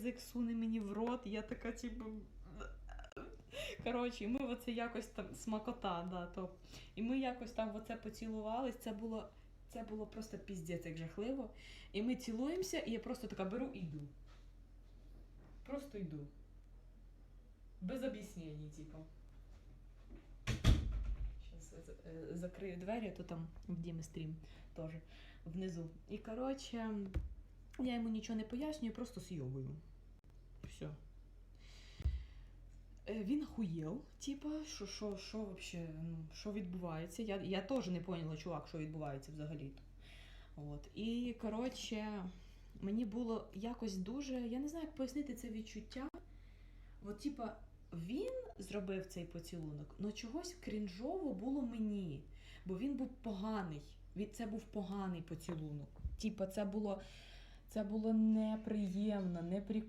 язик суне мені в рот, я така, типу. Коротше, ми оце якось там смакота, да, то. І ми якось там оце поцілувались. Це було, це було просто піздець, як жахливо. І ми цілуємося, і я просто така беру і йду. Просто йду. Без об'яснень, типу. Зараз закрию двері, а то там в Діми стрім теж внизу. І коротше, я йому нічого не пояснюю, просто зйобую. Все. Він охуєв, типа, що, що, що вообще, ну, що відбувається. Я, я теж не поняла, чувак, що відбувається взагалі-то. От. І, коротше, мені було якось дуже. Я не знаю, як пояснити це відчуття. От, типа, він зробив цей поцілунок, але чогось крінжово було мені, бо він був поганий. Це був поганий поцілунок. Типа, це було, це було неприємно, неприкольно.